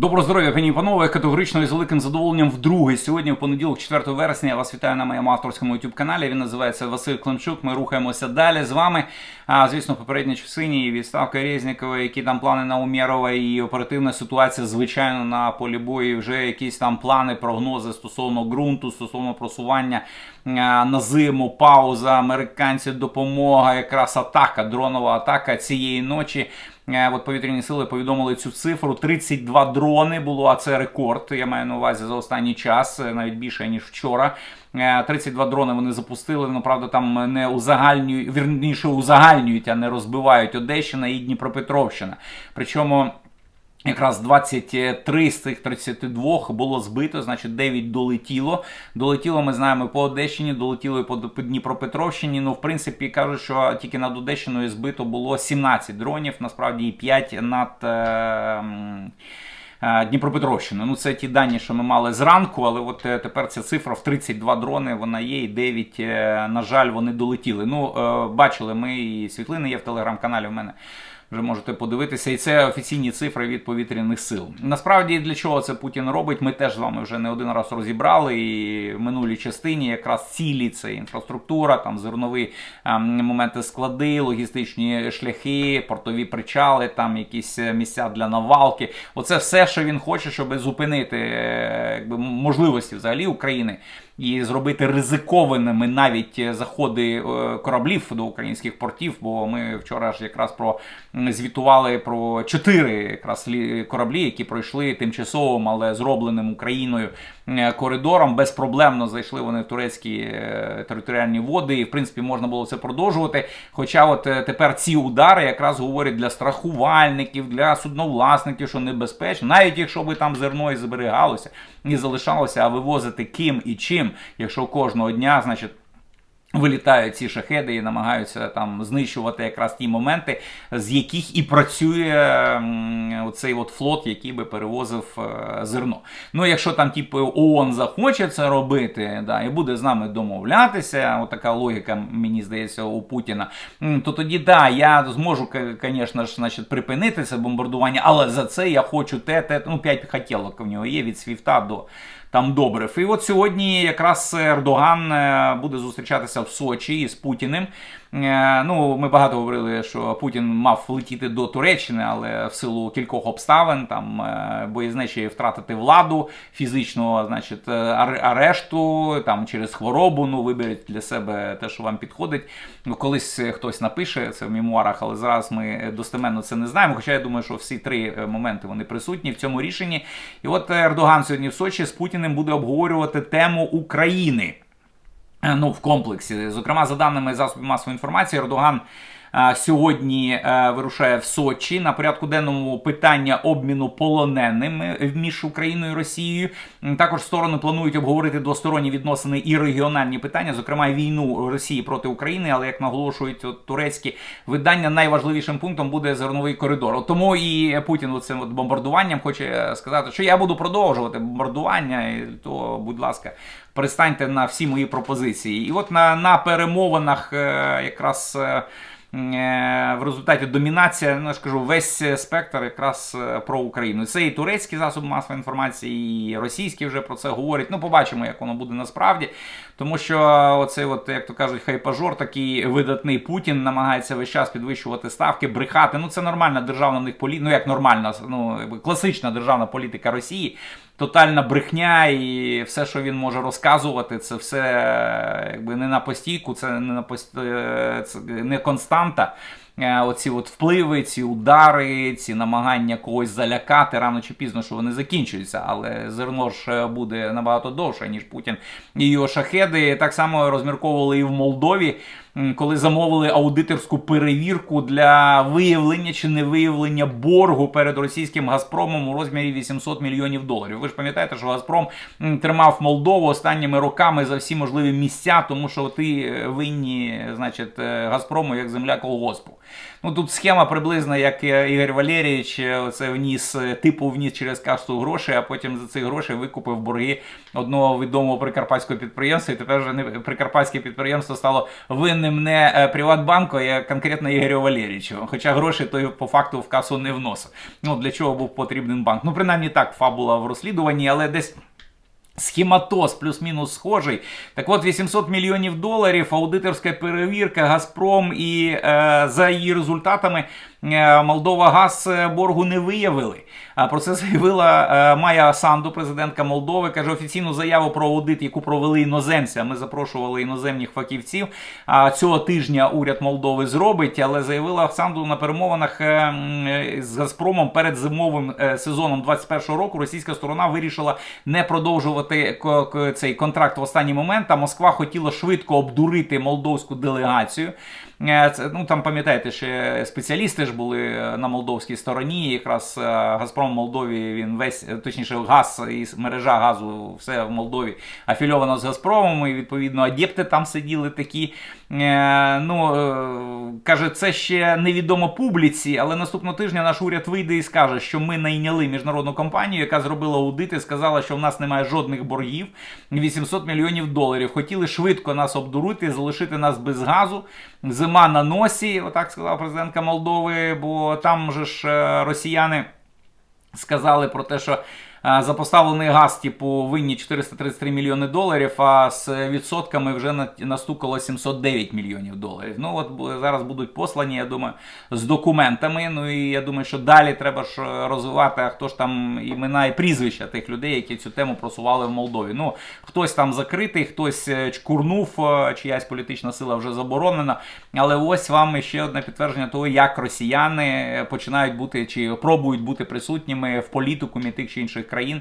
Доброго здоров'я, пані і панове. Категорично і з великим задоволенням вдруге. Сьогодні, в понеділок, 4 вересня, я вас вітаю на моєму авторському youtube каналі. Він називається Василь Климчук. Ми рухаємося далі з вами. А звісно, попередні часині і відставка Резнікової, які там плани на Умєрова і оперативна ситуація, звичайно, на полі бою. Вже якісь там плани, прогнози стосовно ґрунту, стосовно просування на зиму, пауза, американці, допомога, якраз атака, дронова атака цієї ночі. Е, От повітряні сили повідомили цю цифру. 32 дрони було, а це рекорд. Я маю на увазі за останній час, е, навіть більше ніж вчора. Е, 32 дрони вони запустили. Ну правда, там не узагальнюють, вірніше узагальнюють, а не розбивають Одещина і Дніпропетровщина. Причому. Якраз 23 з цих 32 було збито, значить 9 долетіло. Долетіло, ми знаємо, по Одещині, долетіло і по Дніпропетровщині. Ну, в принципі, кажуть, що тільки над Одещиною збито було 17 дронів, насправді і 5 над. Е- е, Дніпропетровщину. Ну, це ті дані, що ми мали зранку, але от е, тепер ця цифра в 32 дрони вона є, і 9, е, на жаль, вони долетіли. Ну, бачили ми і світлини є в телеграм-каналі в мене. Вже можете подивитися, і це офіційні цифри від повітряних сил. Насправді для чого це Путін робить? Ми теж з вами вже не один раз розібрали. І в минулій частині якраз цілі це інфраструктура, там зернові ем, моменти склади, логістичні шляхи, портові причали, там якісь е, місця для навалки. Оце все, що він хоче, щоб зупинити е, якби, можливості взагалі України. І зробити ризикованими навіть е, заходи е, кораблів до українських портів. Бо ми вчора ж якраз про звітували про чотири якраз кораблі, які пройшли тимчасовим, але зробленим Україною е, коридором. Безпроблемно зайшли вони в турецькі територіальні води, і в принципі можна було це продовжувати. Хоча, от тепер ці удари якраз говорять для страхувальників, для судновласників, що небезпечно, навіть якщо би там зерно і зберігалося і залишалося, а вивозити ким і чим, якщо кожного дня, значить. Вилітають ці шахеди і намагаються там знищувати якраз ті моменти, з яких і працює м, оцей от флот, який би перевозив е, зерно. Ну, якщо там, типу, ООН захоче це робити, да, і буде з нами домовлятися, отака логіка, мені здається, у Путіна, то тоді да, я зможу, звісно ж, значить, припинити це бомбардування, але за це я хочу те, те, ну, 5 хотілок в нього є від свіфта до там добрив. І от сьогодні якраз Ердоган е, буде зустрічатися в Сочі із Путіним. Е, Ну, ми багато говорили, що Путін мав летіти до Туреччини, але в силу кількох обставин, там е, боєзнечі втратити владу фізичного, значить, е, ар- арешту, там через хворобу. Ну, виберіть для себе те, що вам підходить. Ну, колись хтось напише це в мемуарах, але зараз ми достеменно це не знаємо. Хоча я думаю, що всі три моменти вони присутні в цьому рішенні. І от Ердоган сьогодні в Сочі з Путіним буде обговорювати тему України. Е, Ну, в комплексі. Зокрема, за даними засобів масової інформації, Ердоган сьогодні е, вирушає в Сочі на порядку денному питання обміну полоненими між Україною і Росією. Також сторони планують обговорити двосторонні відносини і регіональні питання, зокрема війну Росії проти України. Але як наголошують турецькі видання, найважливішим пунктом буде зерновий коридор. Тому і Путін цим от бомбардуванням хоче сказати, що я буду продовжувати бомбардування, і то, будь ласка, пристаньте на всі мої пропозиції. І от на, на перемовинах е, якраз. е, е, В результаті домінація, ну я ж кажу, весь спектр якраз е, про Україну. Це і турецькі засоби масової інформації, і російські вже про це говорять. Ну, побачимо, як воно буде насправді. Тому що оцей, от, як то кажуть, хайпажор, такий видатний Путін намагається весь час підвищувати ставки, брехати. Ну, це нормальна державна в них політика, ну як нормальна, ну класична державна політика Росії. Тотальна брехня і все, що він може розказувати, це все е, якби не на постійку, це не на пост... е, це не константа. Е, Оці от впливи, ці удари, ці намагання когось залякати рано чи пізно, що вони закінчуються. Але зерно ж буде набагато довше, ніж Путін і його шахеди. Так само розмірковували і в Молдові, коли замовили аудиторську перевірку для виявлення чи не виявлення боргу перед російським Газпромом у розмірі 800 мільйонів доларів. Ви ж пам'ятаєте, що Газпром тримав Молдову останніми роками за всі можливі місця, тому що ти е, винні, значить, е, Газпрому як земля колгоспу. Ну тут схема приблизна, як е, Ігор Валерійович е, це вніс е, типу вніс через касту гроші, а потім за ці гроші викупив борги одного відомого прикарпатського підприємства. І тепер вже не прикарпатське підприємство стало винним не Приватбанку, а конкретно Ігорю Валерійовичу. Хоча гроші той по факту в касу не вносив. Ну для чого був потрібен банк? Ну принаймні так фабула в розслідуванні, але десь. Схематоз плюс-мінус схожий. Так от 800 мільйонів доларів, аудиторська перевірка, Газпром і е, за її результатами е, Молдова Газ е, боргу не виявили. Про це заявила е, Майя Санду, президентка Молдови. Каже, офіційну заяву про аудит, яку провели іноземці. а Ми запрошували іноземних фахівців. А цього тижня уряд Молдови зробить, але заявила Санду на перемовинах е, е, з Газпромом перед зимовим сезоном 21 року. Російська сторона вирішила не продовжувати цей контракт в останній момент. А Москва хотіла швидко обдурити молдовську делегацію. Е, Це, ну там пам'ятаєте, ще спеціалісти ж були е, на молдовській стороні. Якраз е, Газпром Молдові він весь, точніше, газ і мережа газу, все в Молдові афільовано з Газпромом. І відповідно адєпти там сиділи такі. Е, Ну е, каже, це ще невідомо публіці, але наступного тижня наш уряд вийде і скаже, що ми найняли міжнародну компанію, яка зробила аудит і сказала, що в нас немає жодних боргів 800 мільйонів доларів. Хотіли швидко нас обдурити, залишити нас без газу. Зима на носі, отак сказала президентка Молдови, бо там же ж е, росіяни сказали про те, що за поставлений газ, типу, винні 433 мільйони доларів, а з відсотками вже на- настукало 709 мільйонів доларів. Ну от зараз будуть послані, я думаю, з документами. Ну і я думаю, що далі треба ж е, розвивати, а хто ж там імена і прізвища тих людей, які цю тему просували в Молдові. Ну, хтось там закритий, хтось е, чкурнув, е, чиясь політична сила вже заборонена. Але ось вам ще одне підтвердження того, як росіяни починають бути чи пробують бути присутніми в політикумі тих чи інших країн,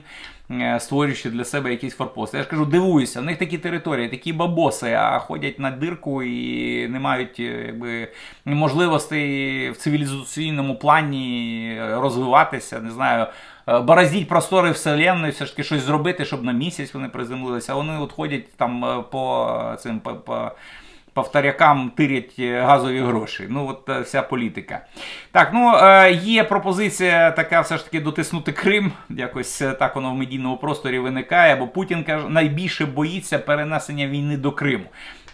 е, створюючи для себе якісь форпости. Я ж кажу, дивуюся, в них такі території, такі бабоси, а ходять на дирку і не мають е, якби можливостей в цивілізаційному плані розвиватися, не знаю. е, Бороздіть простори вселенної, все ж таки щось зробити, щоб на місяць вони приземлилися. А вони от ходять там по цим по, по повторякам тирять е, газові гроші. Ну, от е, вся політика. Так, ну е, є пропозиція така все ж таки дотиснути Крим. Якось так воно в медійному просторі виникає, бо Путін каже, найбільше боїться перенесення війни до Криму.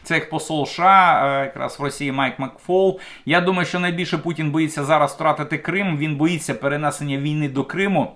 Це як посол США, якраз в Росії Майк Макфол. Я думаю, що найбільше Путін боїться зараз втратити Крим. Він боїться перенесення війни до Криму.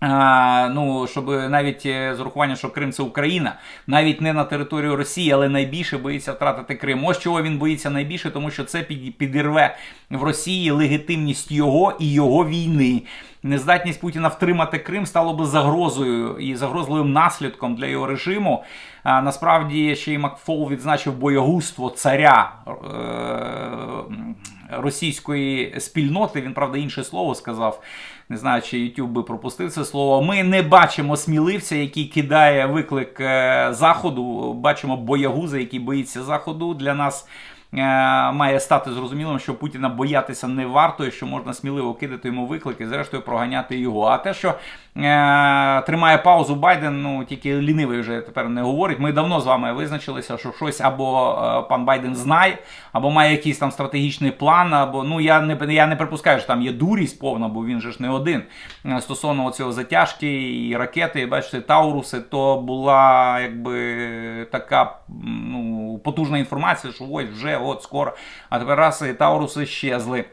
А, ну, щоб навіть е, з урахуванням, що Крим це Україна, навіть не на територію Росії, але найбільше боїться втратити Крим. Ось чого він боїться найбільше, тому що це підірве в Росії легітимність його і його війни. Нездатність Путіна втримати Крим стало би загрозою і загрозливим наслідком для його режиму. А, насправді ще й Макфол відзначив боягузтво царя. Е- російської спільноти. Він, правда, інше слово сказав. Не знаю, чи YouTube би пропустив це слово. Ми не бачимо сміливця, який кидає виклик е, заходу. Бачимо боягуза, який боїться заходу. Для нас має стати зрозумілим, що Путіна боятися не варто, і що можна сміливо кидати йому виклики, зрештою проганяти його. А те, що е, тримає паузу Байден, ну тільки лінивий вже тепер не говорить. Ми давно з вами визначилися, що щось або е, пан Байден знає, або має якийсь там стратегічний план, або ну я не я не припускаю, що там є дурість повна, бо він же ж не один. Е, Стосовно цього затяжки і ракети, бачите, Тауруси, то була якби така ну, потужна інформація, що ось вже от скоро. А тепер раз і Тауруси щезли.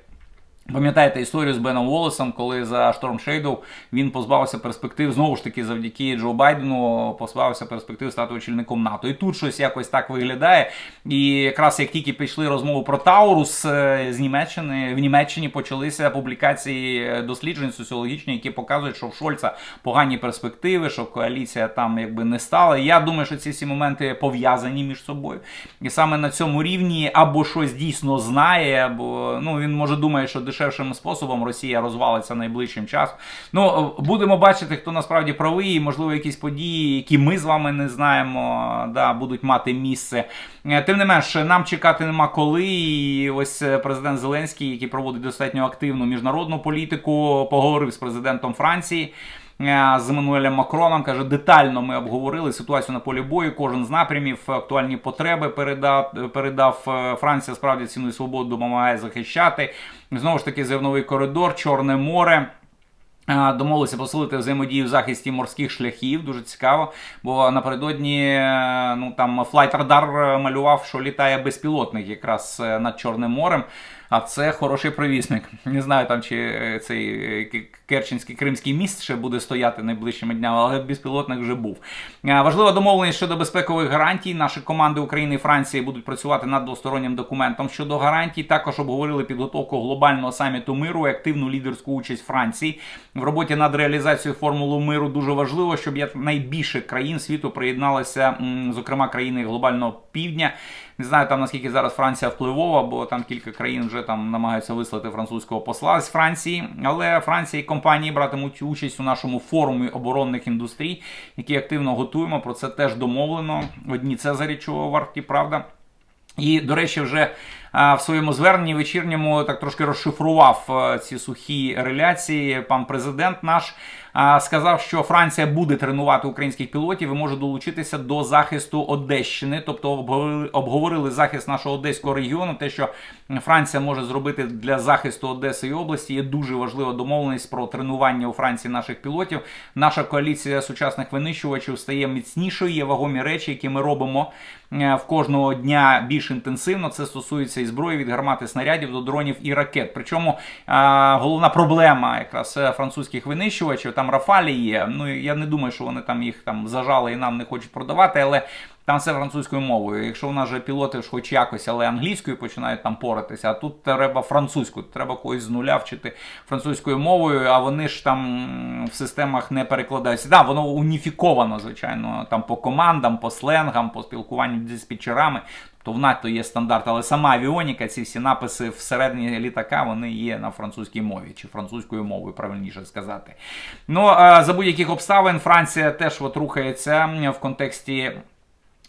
Пам'ятаєте історію з Беном Волесом, коли за Storm Shadow він позбавився перспектив, знову ж таки, завдяки Джо Байдену позбавився перспектив стати очільником НАТО. І тут щось якось так виглядає. І якраз як тільки пішли розмови про Таурус е, з Німеччини, в Німеччині почалися публікації досліджень соціологічні, які показують, що в Шольца погані перспективи, що коаліція там якби не стала. Я думаю, що ці всі моменти пов'язані між собою. І саме на цьому рівні або щось дійсно знає, або ну він може думає, що дешевшим способом Росія розвалиться найближчим часом. Ну будемо бачити, хто насправді правий, і можливо якісь події, які ми з вами не знаємо, да, будуть мати місце. Е, Тим не менш, нам чекати нема коли. І ось е, президент Зеленський, який проводить достатньо активну міжнародну політику, поговорив з президентом Франції. Е, з Еммануелем Макроном. Каже, детально ми обговорили ситуацію на полі бою. Кожен з напрямів, актуальні потреби передав передав Франція. Справді ціну і свободу допомагає захищати. Знову ж таки, зерновий коридор, Чорне море. Е, Домовилися посилити взаємодію в захисті морських шляхів. Дуже цікаво. Бо напередодні е, ну там Флайт Радар малював, що літає безпілотник якраз над Чорним морем. А це хороший провісник. Не знаю там, чи е, цей е, Керченський Кримський міст ще буде стояти найближчими днями, але безпілотник вже був. Е, Важлива домовленість щодо безпекових гарантій. Наші команди України і Франції будуть працювати над двостороннім документом щодо гарантій. Також обговорили підготовку глобального саміту миру і активну лідерську участь Франції в роботі над реалізацією формули миру. Дуже важливо, щоб якнайбільше країн світу приєдналися, зокрема країни глобального півдня. Не знаю там наскільки зараз Франція впливова, бо там кілька країн вже там намагаються вислати французького посла з Франції. Але Франція і компанії братимуть участь у нашому форумі оборонних індустрій, який активно готуємо. Про це теж домовлено. Одні Цезарі чого варті, правда. І, до речі, вже в своєму зверненні вечірньому так трошки розшифрував ці сухі реляції. Пан президент наш сказав, що Франція буде тренувати українських пілотів і може долучитися до захисту Одещини. Тобто обговорили, захист нашого одеського регіону. Те, що Франція може зробити для захисту Одеси і області, є дуже важлива домовленість про тренування у Франції наших пілотів. Наша коаліція сучасних винищувачів стає міцнішою. Є вагомі речі, які ми робимо е, в кожного дня більш інтенсивно. Це стосується і зброї від гармати снарядів до дронів і ракет. Причому головна проблема якраз е, французьких винищувачів там Рафалі є. Ну я не думаю, що вони там їх там зажали і нам не хочуть продавати, але. Там все французькою мовою. Якщо у нас же пілоти ж хоч якось, але англійською починають там поратися, а тут треба французькою. Треба когось з нуля вчити французькою мовою, а вони ж там в системах не перекладаються. Да, воно уніфіковано, звичайно, там по командам, по сленгам, по спілкуванню з диспетчерами. То в НАТО є стандарт, але сама авіоніка, ці всі написи всередині літака, вони є на французькій мові, чи французькою мовою, правильніше сказати. Ну, за будь-яких обставин Франція теж от рухається в контексті.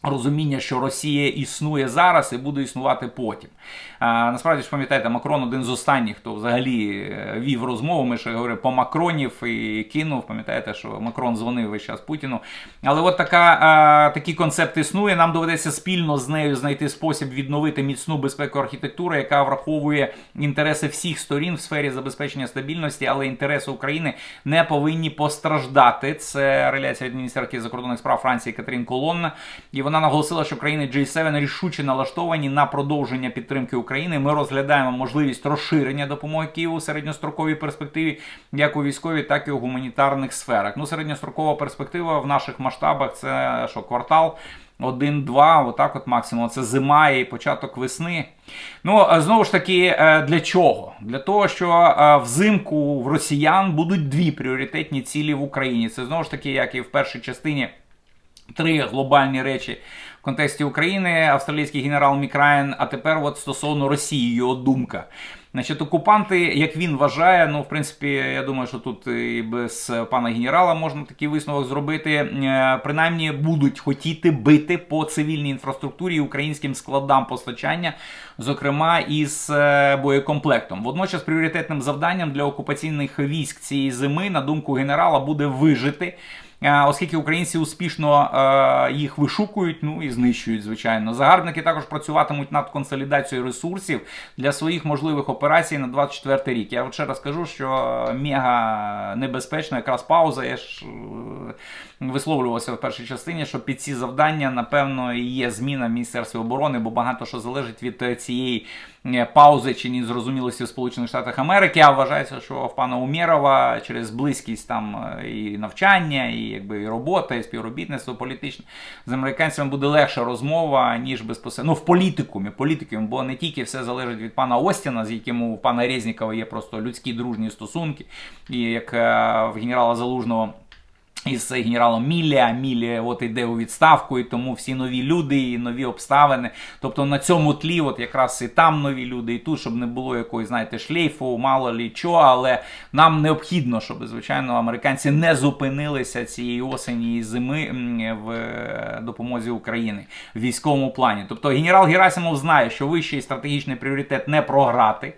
Розуміння, що Росія існує зараз і буде існувати потім. А, Насправді ж пам'ятаєте, Макрон один з останніх, хто взагалі е, вів розмову. Ми ще говорили по Макронів і кинув. Пам'ятаєте, що Макрон дзвонив весь час Путіну. Але от така, а, такий концепт існує. Нам доведеться спільно з нею знайти спосіб відновити міцну безпеку архітектури, яка враховує інтереси всіх сторін в сфері забезпечення стабільності, але інтереси України не повинні постраждати. Це реляція від закордонних справ Франції Катрін Колонна. І вона наголосила, що країни G7 рішуче налаштовані на продовження підтримки України. Ми розглядаємо можливість розширення допомоги Києву у середньостроковій перспективі, як у військовій, так і у гуманітарних сферах. Ну, середньострокова перспектива в наших масштабах це що квартал. Один-два, отак от максимум. Це зима і початок весни. Ну, знову ж таки, для чого? Для того, що взимку в росіян будуть дві пріоритетні цілі в Україні. Це знову ж таки, як і в першій частині. Три глобальні речі в контексті України, австралійський генерал Мікраєн, а тепер от стосовно Росії, його думка. Значить, окупанти, як він вважає, ну, в принципі, я думаю, що тут і без пана генерала можна такий висновок зробити. Принаймні будуть хотіти бити по цивільній інфраструктурі і українським складам постачання, зокрема із боєкомплектом. Водночас пріоритетним завданням для окупаційних військ цієї зими, на думку генерала, буде вижити. Оскільки українці успішно е, їх вишукують, ну і знищують, звичайно. Загарбники також працюватимуть над консолідацією ресурсів для своїх можливих операцій на 24 рік. Я ще раз кажу, що мега небезпечно, якраз пауза. Я ж е, висловлювався в першій частині, що під ці завдання, напевно, є зміна в Міністерстві оборони, бо багато що залежить від цієї паузи чи незрозумілості в Сполучених Штатах Америки. А вважається, що в пана Умєрова через близькість там і навчання, і якби і робота, і співробітництво політичне з американцями буде легша розмова, ніж безпосередньо ну, в політикумі, політикумі, бо не тільки все залежить від пана Остіна, з яким у пана Резнікова є просто людські дружні стосунки, і як в генерала Залужного. Із генералом Міллі, а Міллі от іде у відставку, і тому всі нові люди і нові обставини. Тобто на цьому тлі, от якраз і там нові люди, і тут, щоб не було якоїсь, знаєте, шлейфу, мало лі чого, але нам необхідно, щоб, звичайно, американці не зупинилися цієї осені і зими в е, допомозі України в військовому плані. Тобто генерал Герасимов знає, що вищий стратегічний пріоритет не програти.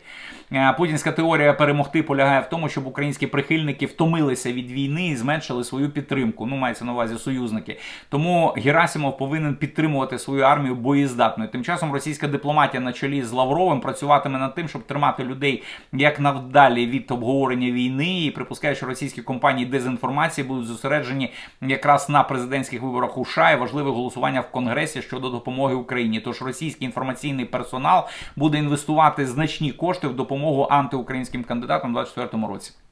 Е, Путінська теорія перемогти полягає в тому, щоб українські прихильники втомилися від війни і зменшили свою підтримку. Ну, мається на увазі союзники. Тому Герасимов повинен підтримувати свою армію боєздатною. Тим часом російська дипломатія на чолі з Лавровим працюватиме над тим, щоб тримати людей як навдалі від обговорення війни. І припускає, що російські компанії дезінформації будуть зосереджені якраз на президентських виборах у США і важливе голосування в Конгресі щодо допомоги Україні. Тож російський інформаційний персонал буде інвестувати значні кошти в допомогу антиукраїнським кандидатам у 2024 році.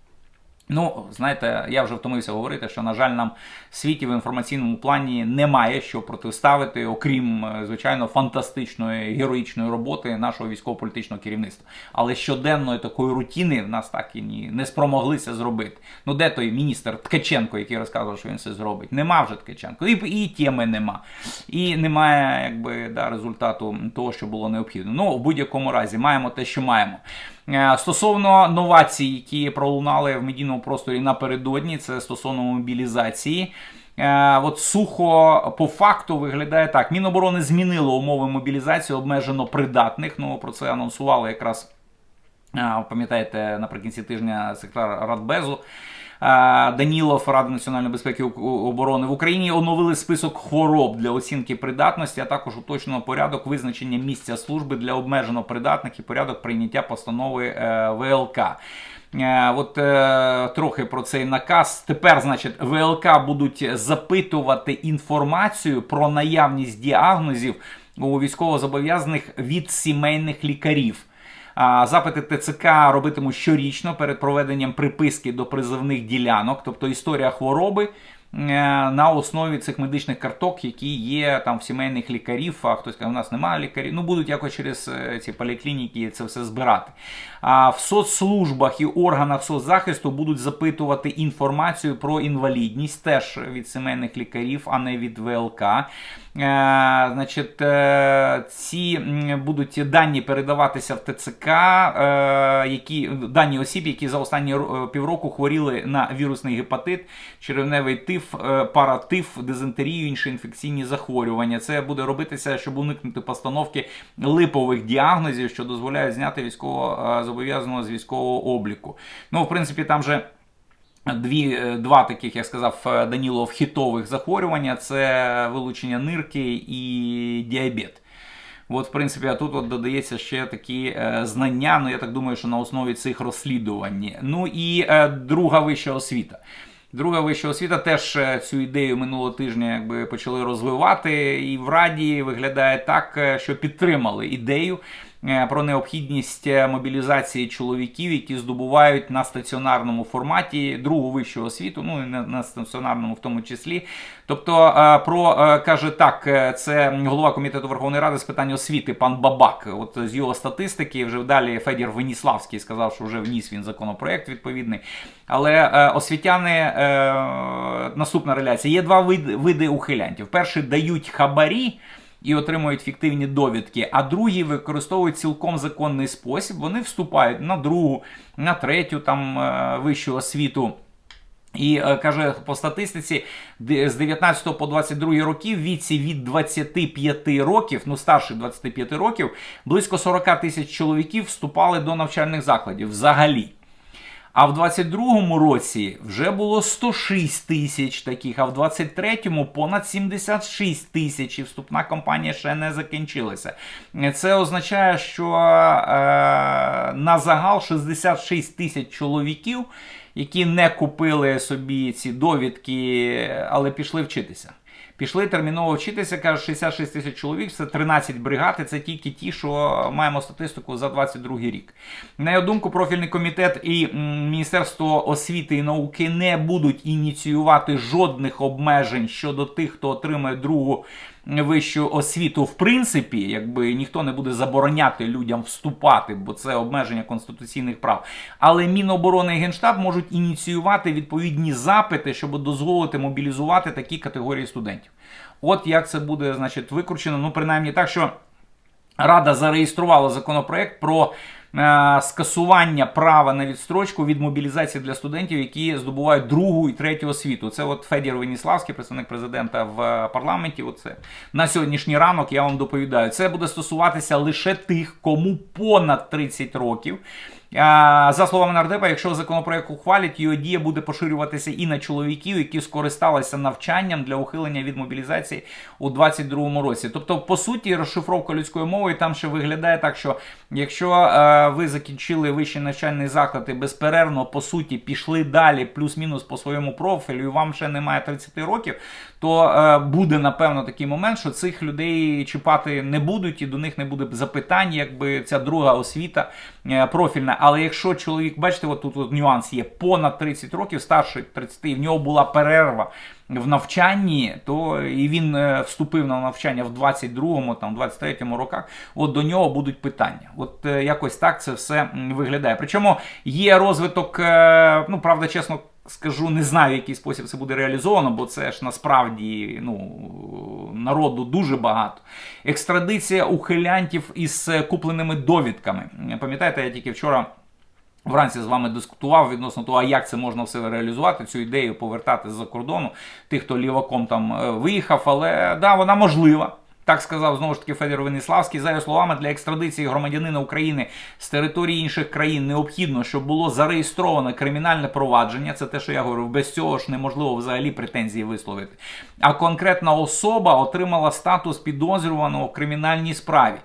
Ну, знаєте, я вже втомився говорити, що, на жаль, нам в світі в інформаційному плані немає що протиставити, окрім, е, звичайно, фантастичної героїчної роботи нашого військово-політичного керівництва. Але щоденної такої рутини в нас так і ні, не спромоглися зробити. Ну, де той міністр Ткаченко, який розказував, що він це зробить? Нема вже Ткаченко. І, і теми нема. І немає якби, да, результату того, що було необхідно. Ну, у будь-якому разі, маємо те, що маємо. Е, Стосовно новацій, які пролунали в медійному просторі напередодні, це стосовно мобілізації. Е, От сухо по факту виглядає так: Міноборони змінило умови мобілізації обмежено придатних. Ну про це анонсували якраз. е, Пам'ятаєте, наприкінці тижня секретар Радбезу Данілов, Рада національної безпеки і оборони в Україні оновили список хвороб для оцінки придатності, а також уточнено порядок визначення місця служби для обмежено придатних і порядок прийняття постанови е, ВЛК. Е, От е, трохи про цей наказ. Тепер, значить, ВЛК будуть запитувати інформацію про наявність діагнозів у військовозобов'язаних від сімейних лікарів. Запити ТЦК робитимуть щорічно перед проведенням приписки до призовних ділянок, тобто історія хвороби. Е, На основі цих медичних карток, які є там в сімейних лікарів, а хтось каже, у нас немає лікарів, ну будуть якось через е, ці поліклініки це все збирати. А в соцслужбах і органах соцзахисту будуть запитувати інформацію про інвалідність теж від сімейних лікарів, а не від ВЛК. Е, Значить, ці будуть дані передаватися в ТЦК, які дані осіб, які за останні півроку хворіли на вірусний гепатит, черевневий тиф, е, паратиф, дизентерію, інші інфекційні захворювання. Це буде робитися, щоб уникнути постановки липових діагнозів, що дозволяють зняти військово е, зобов'язаного з військового обліку. Ну, в принципі, там же. Дві, е, два таких, як сказав Данілов, хітових захворювання це вилучення нирки і діабет. От, в принципі, а тут от додається ще такі е, знання. Ну, я так думаю, що на основі цих розслідувань. Ну і е, друга вища освіта. Друга вища освіта теж е, цю ідею минулого тижня якби почали розвивати, і в Раді виглядає так, е, що підтримали ідею про необхідність е, мобілізації чоловіків, які здобувають на стаціонарному форматі другу вищу освіту, ну і на, на стаціонарному в тому числі. Тобто, е, про е, каже так, е, це голова комітету Верховної Ради з питань освіти, пан Бабак. От з його статистики вже далі Федір Веніславський сказав, що вже вніс він законопроект відповідний. Але е, освітяни, е, наступна реляція, є два види, ухилянтів. Перший дають хабарі. І отримують фіктивні довідки, а другі використовують цілком законний спосіб. Вони вступають на другу, на третю там е, вищу освіту. І е, каже по статистиці, з 19 по 22 роки в віці від 25 років, ну старших 25 років, близько 40 тисяч чоловіків вступали до навчальних закладів взагалі. А в 22-му році вже було 106 тисяч таких, а в 23-му понад 76 тисяч, і вступна кампанія ще не закінчилася. Це означає, що е, на загал 66 тисяч чоловіків, які не купили собі ці довідки, але пішли вчитися. Пішли терміново вчитися, каже, 66 тисяч чоловік, це 13 бригад, і це тільки ті, що маємо статистику за 22 рік. На його думку, профільний комітет і Міністерство освіти і науки не будуть ініціювати жодних обмежень щодо тих, хто отримає другу вищу освіту. В принципі, якби ніхто не буде забороняти людям вступати, бо це обмеження конституційних прав. Але Міноборони і Генштаб можуть ініціювати відповідні запити, щоб дозволити мобілізувати такі категорії студентів. От як це буде, значить, викручено. Ну, принаймні так, що. Рада зареєструвала законопроект про скасування права на відстрочку від мобілізації для студентів, які здобувають другу і третю освіту. Це от Федір Веніславський, представник президента в е, парламенті. Оце на сьогоднішній ранок я вам доповідаю. Це буде стосуватися лише тих, кому понад 30 років. За словами нардепа, якщо законопроект ухвалять, його дія буде поширюватися і на чоловіків, які скористалися навчанням для ухилення від мобілізації у 2022 році. Тобто, по суті, розшифровка людською мовою там ще виглядає так, що якщо е, ви закінчили вищий навчальний заклад і безперервно по суті пішли далі, плюс-мінус по своєму профілю, і вам ще немає 30 років, то е, буде напевно такий момент, що цих людей чіпати не будуть, і до них не буде запитань, якби ця друга освіта профільна. Але якщо чоловік, бачите, от тут от нюанс є понад 30 років, старший 30, і в нього була перерва в навчанні, то і він е, вступив на навчання в 22-му, там 23-му роках. От до нього будуть питання. От е, якось так це все виглядає. Причому є розвиток, е, ну правда, чесно. Скажу, не знаю, в який спосіб це буде реалізовано, бо це ж насправді ну, народу дуже багато. Екстрадиція ухилянтів із е, купленими довідками. Пам'ятаєте, я тільки вчора. Вранці з вами дискутував відносно того, а як це можна все реалізувати, цю ідею повертати з-за кордону, тих, хто ліваком там е, виїхав, але да, вона можлива. Так сказав знову ж таки Федір Веніславський. За його словами, для екстрадиції громадянина України з території інших країн необхідно, щоб було зареєстроване кримінальне провадження. Це те, що я говорив, без цього ж неможливо взагалі претензії висловити. А конкретна особа отримала статус підозрюваного в кримінальній справі.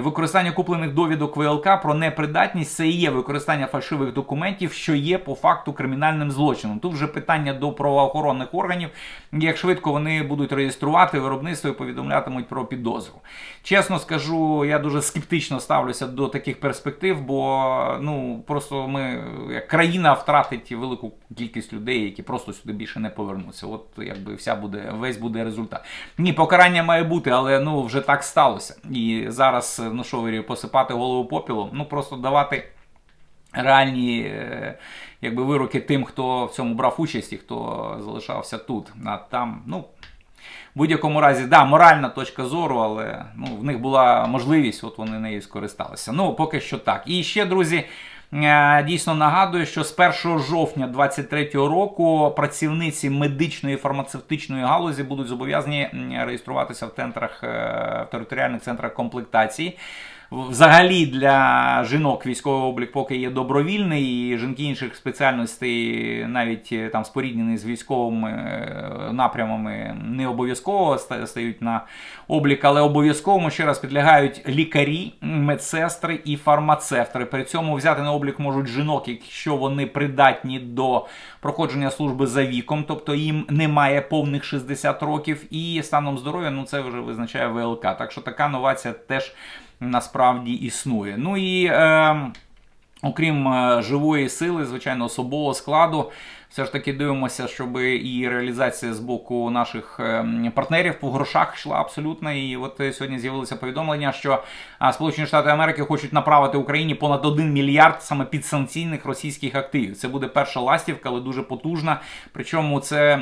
Використання куплених довідок ВЛК про непридатність це і є використання фальшивих документів, що є по факту кримінальним злочином. Тут вже питання до правоохоронних органів, як швидко вони будуть реєструвати виробництво і повідомлятимуть про підозру. Чесно скажу, я дуже скептично ставлюся до таких перспектив, бо ну просто ми як країна втратить велику кількість людей, які просто сюди більше не повернуться. От якби вся буде весь буде результат. Ні, покарання має бути, але ну вже так сталося. І зараз ну що вирію, посипати голову попілом, ну просто давати реальні е, якби, вироки тим, хто в цьому брав участь і хто залишався тут. А там, ну. В будь-якому разі, да, моральна точка зору, але ну, в них була можливість, от вони нею скористалися. Ну, поки що так. І ще, друзі, е, дійсно нагадує, що з 1 жовтня 2023 року працівниці медичної фармацевтичної галузі будуть зобов'язані реєструватися в центрах, е, в територіальних центрах комплектації. Взагалі для жінок військовий облік поки є добровільний, і жінки інших спеціальностей, навіть е, там споріднені з військовими е, напрямами, не обов'язково стають на облік, але обов'язково ще раз підлягають лікарі, медсестри і фармацевтори. При цьому взяти на облік можуть жінок, якщо вони придатні до проходження служби за віком, тобто їм немає повних 60 років, і станом здоров'я ну це вже визначає ВЛК. Так що така новація теж насправді існує. Ну і е, окрім живої сили, звичайно, особового складу. Все ж таки дивимося, щоб і реалізація з боку наших ем, партнерів по грошах йшла абсолютно. І от е, сьогодні з'явилося повідомлення, що Сполучені Штати Америки хочуть направити Україні понад 1 мільярд саме підсанкційних російських активів. Це буде перша ластівка, але дуже потужна. Причому це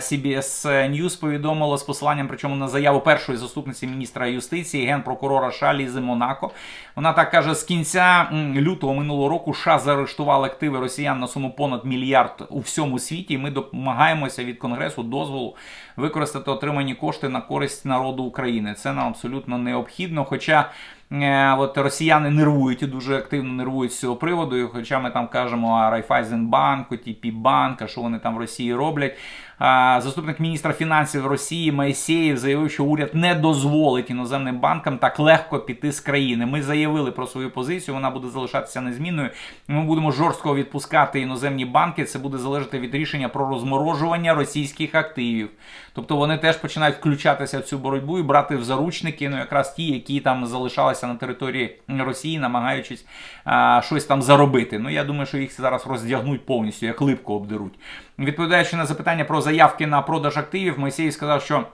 CBS News повідомило з посиланням, причому на заяву першої заступниці міністра юстиції, генпрокурора США Лізи Монако. Вона так каже: з кінця лютого минулого року США заарештували активи росіян на суму понад мільярд у всьому світі. і Ми домагаємося від Конгресу дозволу використати отримані кошти на користь народу України. Це нам абсолютно необхідно. Хоча Е, От росіяни нервують і дуже активно нервують з цього приводу. І Хоча ми там кажемо а Райфайзенбанк, ТІПІ банк, а що вони там в Росії роблять. Заступник міністра фінансів Росії Моїсеєв заявив, що уряд не дозволить іноземним банкам так легко піти з країни. Ми заявили про свою позицію, вона буде залишатися незмінною. Ми будемо жорстко відпускати іноземні банки. Це буде залежати від рішення про розморожування російських активів. Тобто вони теж починають включатися в цю боротьбу і брати в заручники, ну якраз ті, які там залишалися на території Росії, намагаючись а, щось там заробити. Ну я думаю, що їх зараз роздягнуть повністю, як липку обдеруть. Відповідаючи на запитання про заявки на продаж активів, Мойсей сказав, що.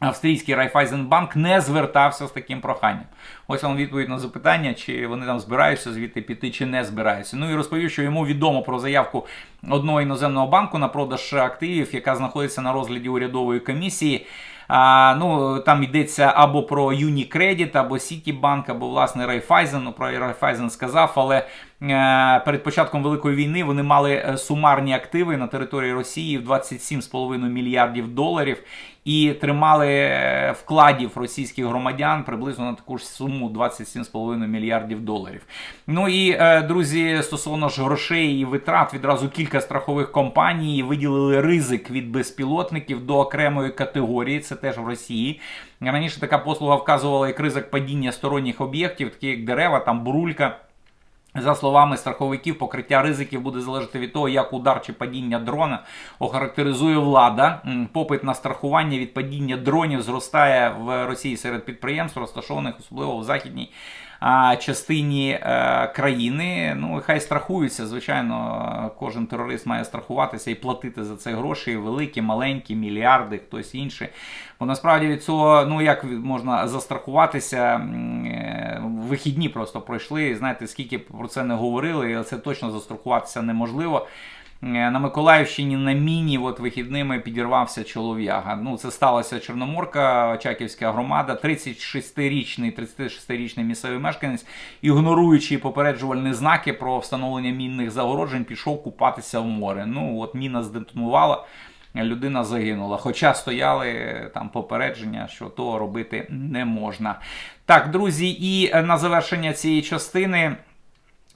Австрійський Райфайзенбанк не звертався з таким проханням. Ось вам відповідь на запитання, чи вони там збираються звідти піти, чи не збираються. Ну і розповів, що йому відомо про заявку одного іноземного банку на продаж активів, яка знаходиться на розгляді урядової комісії. А, ну, Там йдеться або про Unicredit, або Citibank, або власне Raiffeisen. Ну, про Райфайзен сказав, але е, перед початком Великої війни вони мали е, сумарні активи на території Росії в 27,5 мільярдів доларів і тримали е, вкладів російських громадян приблизно на таку ж суму 27,5 мільярдів доларів. Ну і е, друзі, стосовно ж грошей і витрат, відразу кілька страхових компаній виділили ризик від безпілотників до окремої категорії. Це теж в Росії. Раніше така послуга вказувала як ризик падіння сторонніх об'єктів, такі як дерева, там бурулька. За словами страховиків, покриття ризиків буде залежати від того, як удар чи падіння дрона охарактеризує влада. Попит на страхування від падіння дронів зростає в Росії серед підприємств, розташованих особливо в західній частині е, країни. Ну хай страхуються. Звичайно, кожен терорист має страхуватися і платити за це гроші. Великі, маленькі, мільярди, хтось інший. Бо насправді від цього, ну як можна застрахуватися, вихідні просто пройшли. Знаєте, скільки про це не говорили, і це точно застрахуватися неможливо. Е, на Миколаївщині на міні от вихідними підірвався чолов'яга. Ну, це сталося Чорноморка, Чаківська громада, 36-річний 36-річний місцевий мешканець, ігноруючи попереджувальні знаки про встановлення мінних загороджень, пішов купатися в море. Ну, от міна здетонувала. Людина загинула, хоча стояли там попередження, що того робити не можна. Так, друзі, і на завершення цієї частини.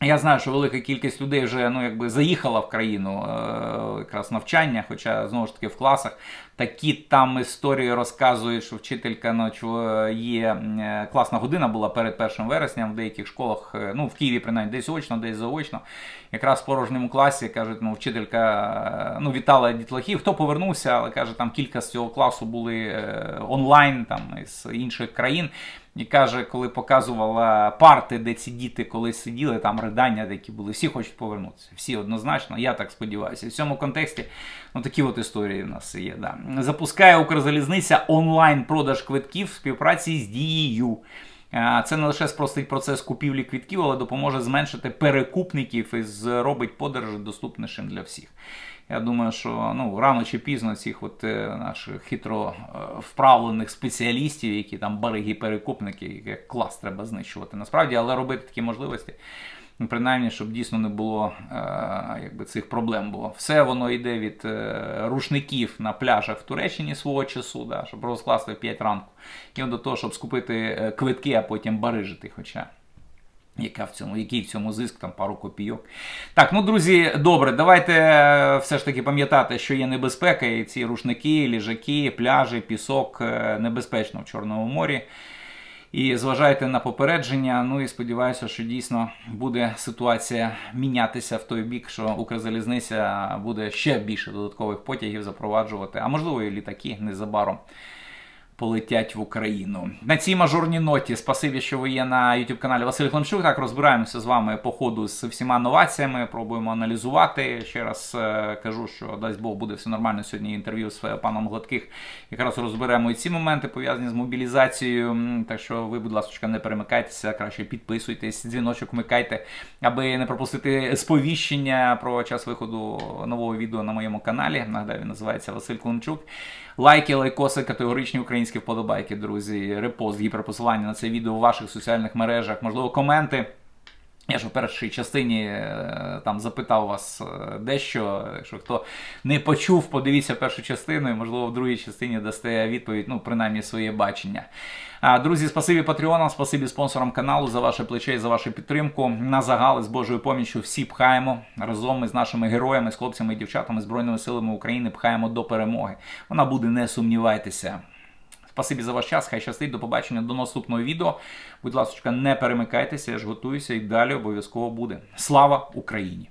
Я знаю, що велика кількість людей вже ну, якби заїхала в країну е, якраз навчання, хоча знову ж таки в класах такі там історії розказують, що вчителька ну, є е, класна година була перед 1 вересня в деяких школах, е, ну в Києві принаймні десь очно, десь заочно. Якраз в порожньому класі кажуть, ну вчителька ну, вітала дітлахів. Хто повернувся, але каже, там кілька з цього класу були онлайн там із інших країн. І каже, коли показувала парти, де ці діти колись сиділи, там ридання, які були, всі хочуть повернутися. Всі однозначно, я так сподіваюся. В цьому контексті ну, такі от історії в нас є. Да. Запускає Укрзалізниця онлайн-продаж квитків в співпраці з дією. Це не лише спростить процес купівлі квитків, але допоможе зменшити перекупників і зробить подорожі доступнішим для всіх. Я думаю, що ну, рано чи пізно цих от е, наших хитро е, вправлених спеціалістів, які там береги перекупники, як клас треба знищувати насправді, але робити такі можливості. Принаймні, щоб дійсно не було е, якби цих проблем було. Все воно йде від рушників на пляжах в Туреччині свого часу, да, щоб розкласти в 5 ранку, і до того, щоб скупити квитки, а потім барижити. Хоча яка в цьому, який в цьому зиск, там пару копійок. Так, ну друзі, добре, давайте е, все ж таки пам'ятати, що є небезпека, і ці рушники, ліжаки, пляжі, пісок е, небезпечно в Чорному морі. І зважайте на попередження. Ну і сподіваюся, що дійсно буде ситуація мінятися в той бік, що Укрзалізниця буде ще більше додаткових потягів запроваджувати, а можливо і літаки незабаром полетять в Україну. На цій мажорній ноті спасибі, що ви є на youtube каналі Василь Климчук. Так розбираємося з вами по ходу з всіма новаціями, пробуємо аналізувати. Ще раз е, кажу, що дасть Бог буде все нормально. Сьогодні інтерв'ю з паном Гладких. Якраз розберемо і ці моменти пов'язані з мобілізацією. Так що ви, будь ласка, не перемикайтеся, краще підписуйтесь, дзвіночок вмикайте, аби не пропустити сповіщення про час виходу нового відео на моєму каналі. Нагадаю, він називається Василь Климчук. Лайки, лайкоси, категоричні українські вподобайки, друзі, репост, гіперпосилання на це відео в ваших соціальних мережах, можливо, коменти. Я ж у першій частині е, там запитав вас е, дещо. Якщо хто не почув, подивіться першу частину, і можливо в другій частині дасте відповідь, ну принаймні своє бачення. А, Друзі, спасибі патреонам, спасибі спонсорам каналу за ваше плече і за вашу підтримку. На загали з Божою поміччю всі пхаємо разом із нашими героями, з хлопцями і дівчатами Збройними силами України пхаємо до перемоги. Вона буде, не сумнівайтеся. Спасибі за ваш час. Хай щастить. До побачення до наступного відео. Будь ласка, не перемикайтеся, я ж готуюся і далі обов'язково буде. Слава Україні!